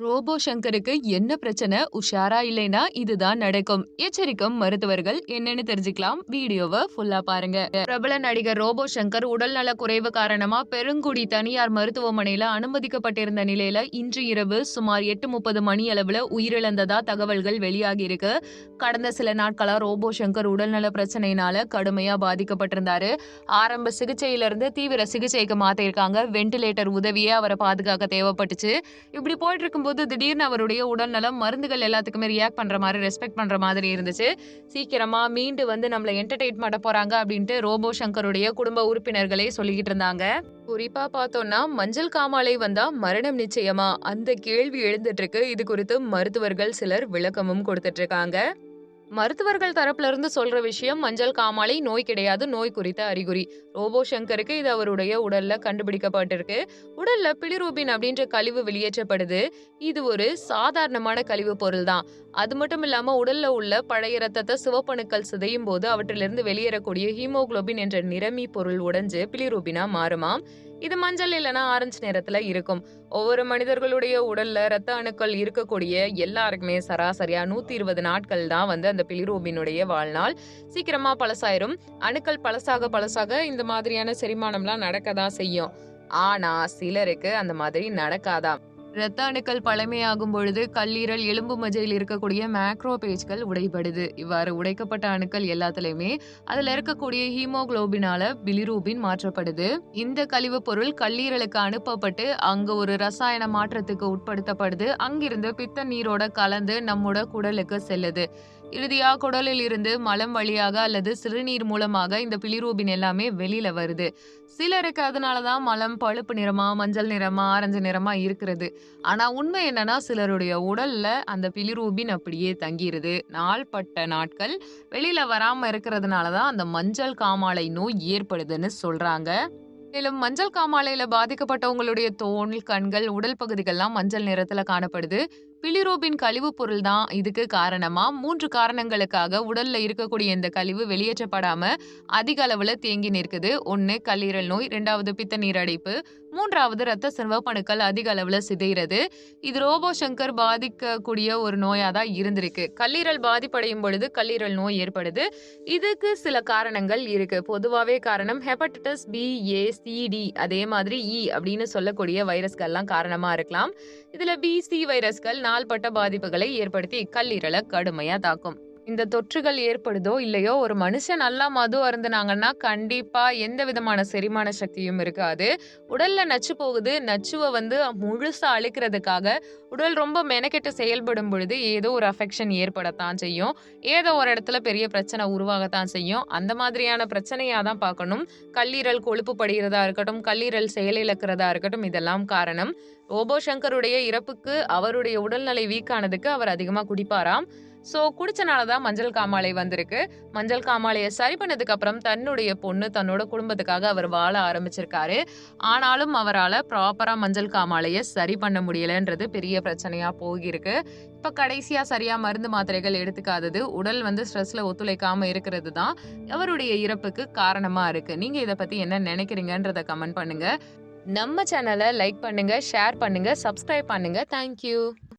Robot சங்கருக்கு என்ன பிரச்சனை? உஷாரா இல்லைனா இதுதான் நடக்கும். எச்சரிக்கும் மருத்துவர்கள் என்னன்னு தெரிஞ்சுக்கலாம். வீடியோவை ஃபுல்லா பாருங்க. பிரபல நடிகர் ரோபோ சங்கர் உடல்நல குறைவு காரணமா பெருங்குடி தனியார் மருத்துவமனையில அனுமதிக்கப்பட்டிருந்த நிலையில இன்று இரவு சுமார் எட்டு முப்பது மணி அளவுல உயிரிழந்ததா தகவல்கள் வெளியாகி இருக்கு. கடந்த சில நாட்களா ரோபோ சங்கர் உடல்நல பிரச்சனையினால கடுமையா பாதிக்கப்பட்டிருந்தாரு. ஆரம்ப சிகிச்சையிலிருந்து தீவிர சிகிச்சைக்கு மாத்திருக்காங்க வென்டிலேட்டர் உதவியே அவரை பாதுகாக்க தேவைப்பட்டுச்சு. இப்படி போயிட்டு இருக்கும்போது திடீர்னு அவருடைய உடல்நலம் மருந்துகள் எல்லாத்துக்குமே ரியாக்ட் பண்ற மாதிரி ரெஸ்பெக்ட் பண்ற மாதிரி இருந்துச்சு. சீக்கிரமா மீண்டு வந்து நம்மளை என்டர்டெயின் பண்ண போறாங்க அப்படின்ட்டு ரோபோ சங்கருடைய குடும்ப உறுப்பினர்களே சொல்லிக்கிட்டு இருந்தாங்க. குறிப்பா பார்த்தோம்னா மஞ்சள் காமாலை வந்தா மரணம் நிச்சயமா? அந்த கேள்வி எழுந்துட்டு இருக்கு. இது குறித்து மருத்துவர்கள் சிலர் விளக்கமும் கொடுத்துட்டு இருக்காங்க. மருத்துவர்கள் தரப்புல இருந்து சொல்ற விஷயம் மஞ்சள் காமாலை நோய் கிடையாது நோய் குறித்த அறிகுறி. ரோபோ சங்கருக்கு இது அவருடைய உடல்ல கண்டுபிடிக்கப்பட்டிருக்கு. உடல்ல பிலிரூபின் அப்படின்ற கழிவு வெளியேற்றப்படுது. இது ஒரு சாதாரணமான கழிவு பொருள் தான். அது மட்டும் இல்லாம உடல்ல உள்ள பழைய ரத்தத்தை சிவப்பணுக்கள் சிதையும் போது அவற்றிலிருந்து வெளியேறக்கூடிய ஹீமோகுளோபின் என்ற நிறமி பொருள் உடைஞ்சு பிலிரூபினா மாறுமாம். இது மஞ்சள் இல்லைன்னா ஆரஞ்சு நிறத்துல இருக்கும். ஒவ்வொரு மனிதர்களுடைய உடல்ல ரத்த அணுக்கள் இருக்கக்கூடிய எல்லாருக்குமே சராசரியா நூத்தி இருபது நாட்கள் தான் வந்து அந்த பிலிரூபினுடைய வாழ்நாள். சீக்கிரமா பழசாயிரும். அணுக்கள் பழசாக பழசாக இந்த மாதிரியான செரிமானம்லாம் நடக்கதான் செய்யும். ஆனா சிலருக்கு அந்த மாதிரி நடக்காதான் இரத்த அணுக்கள் பழமையாகும் பொழுது கல்லீரல் எலும்பு மஜையில் இருக்கக்கூடிய மேக்ரோ பேஜ்கள் உடைபடுது. இவ்வாறு உடைக்கப்பட்ட அணுக்கள் எல்லாத்துலயுமே அதுல இருக்கக்கூடிய ஹீமோகுளோபினால பிலிரூபின் மாற்றப்படுது. இந்த கழிவு பொருள் கல்லீரலுக்கு அனுப்பப்பட்டு அங்க ஒரு ரசாயன மாற்றத்துக்கு உட்படுத்தப்படுது. அங்கிருந்து பித்த நீரோட கலந்து நம்மோட குடலுக்கு செல்லுது. இறுதியா குடலில் இருந்து மலம் வழியாக அல்லது சிறுநீர் மூலமாக இந்த பிலிரூபின் எல்லாமே வெளியில வருது. சிலருக்கு அதனாலதான் மலம் பழுப்பு நிறமா மஞ்சள் நிறமா ஆரஞ்சு நிறமா இருக்கிறது. ஆனா உண்மை என்னன்னா சிலருடைய உடல்ல அந்த பிலிரூபின் அப்படியே தங்கிருது. நாள்பட்ட நாட்கள் வெளியில வராம இருக்கிறதுனாலதான் அந்த மஞ்சள் காமாலை நோய் ஏற்படுதுன்னு சொல்றாங்க. மேலும் மஞ்சள் காமாலையில பாதிக்கப்பட்டவங்களுடைய தோல் கண்கள் உடல் பகுதிகள்லாம் மஞ்சள் நிறத்துல காணப்படுது. பிலிரோபின் கழிவுப் பொருள் தான் இதுக்கு காரணமா? மூன்று காரணங்களுக்காக உடல்ல இருக்கக்கூடிய இந்த கழிவு வெளியேற்றப்படாம அதிக அளவுல தேங்கி நிற்குது. ஒன்னு கல்லீரல் நோய் ரெண்டாவது பித்த நீரடைப்பு மூன்றாவது ரத்த சிவப்பணுக்கள் அதிக அளவுல சிதைகிறது இது ரோபோ சங்கர் பாதிக்கக்கூடிய ஒரு நோயா தான் இருந்திருக்கு. கல்லீரல் பாதிப்படையும் பொழுது கல்லீரல் நோய் ஏற்படுது. இதுக்கு சில காரணங்கள் இருக்கு. பொதுவாகவே காரணம் ஹெப்படைட்டிஸ் பி ஏ சிடி அதே மாதிரி இ அப்படின்னு சொல்லக்கூடிய வைரஸ்கள்லாம் காரணமா இருக்கலாம். இதுல பி சி வைரஸ்கள் நாள்பட்ட பாதிப்புகளை ஏற்படுத்தி கல்லீரலை கடுமையா தாக்கும். இந்த தொற்றுகள் ஏற்படுதோ இல்லையோ ஒரு மனுஷன் நல்லா மது அருந்துனாங்கன்னா கண்டிப்பா எந்த விதமான செரிமான சக்தியும் இருக்காது. உடல்ல நச்சு போகுது. நச்சுவை வந்து முழுசா அழிக்கிறதுக்காக உடல் ரொம்ப மெனக்கெட்டு செயல்படும் பொழுது ஏதோ ஒரு அஃபெக்ஷன் ஏற்படத்தான் செய்யும். ஏதோ ஒரு இடத்துல பெரிய பிரச்சனை உருவாகத்தான் செய்யும். அந்த மாதிரியான பிரச்சனையா தான் பார்க்கணும். கல்லீரல் கொழுப்பு படுகிறதா இருக்கட்டும் கல்லீரல் செயலிழக்கிறதா இருக்கட்டும் இதெல்லாம் காரணம். ரோபோ சங்கருடைய இறப்புக்கு அவருடைய உடல்நிலை வீக்கானதுக்கு அவர் அதிகமாக குடிப்பாராம். ஸோ குடிச்சனால தான் மஞ்சள் காமாலை வந்திருக்கு. மஞ்சள் காமாலையை சரி பண்ணதுக்கு அப்புறம் தன்னுடைய பொண்ணு தன்னோட குடும்பத்துக்காக அவர் வாழ ஆரம்பிச்சிருக்காரு. ஆனாலும் அவரால் ப்ராப்பராக மஞ்சள் காமாலையை சரி பண்ண முடியலன்றது பெரிய பிரச்சனையாக போகிருக்கு இப்போ கடைசியாக சரியாக மருந்து மாத்திரைகள் எடுத்துக்காதது உடல் வந்து ஸ்ட்ரெஸ்ல ஒத்துழைக்காமல் இருக்கிறது தான் அவருடைய இறப்புக்கு காரணமாக இருக்கு. நீங்கள் இதை பற்றி என்ன நினைக்கிறீங்கன்றதை கமெண்ட் பண்ணுங்க. நம்ம சேனலை லைக் பண்ணுங்க ஷேர் பண்ணுங்க சப்ஸ்கிரைப் பண்ணுங்க. தேங்க்யூ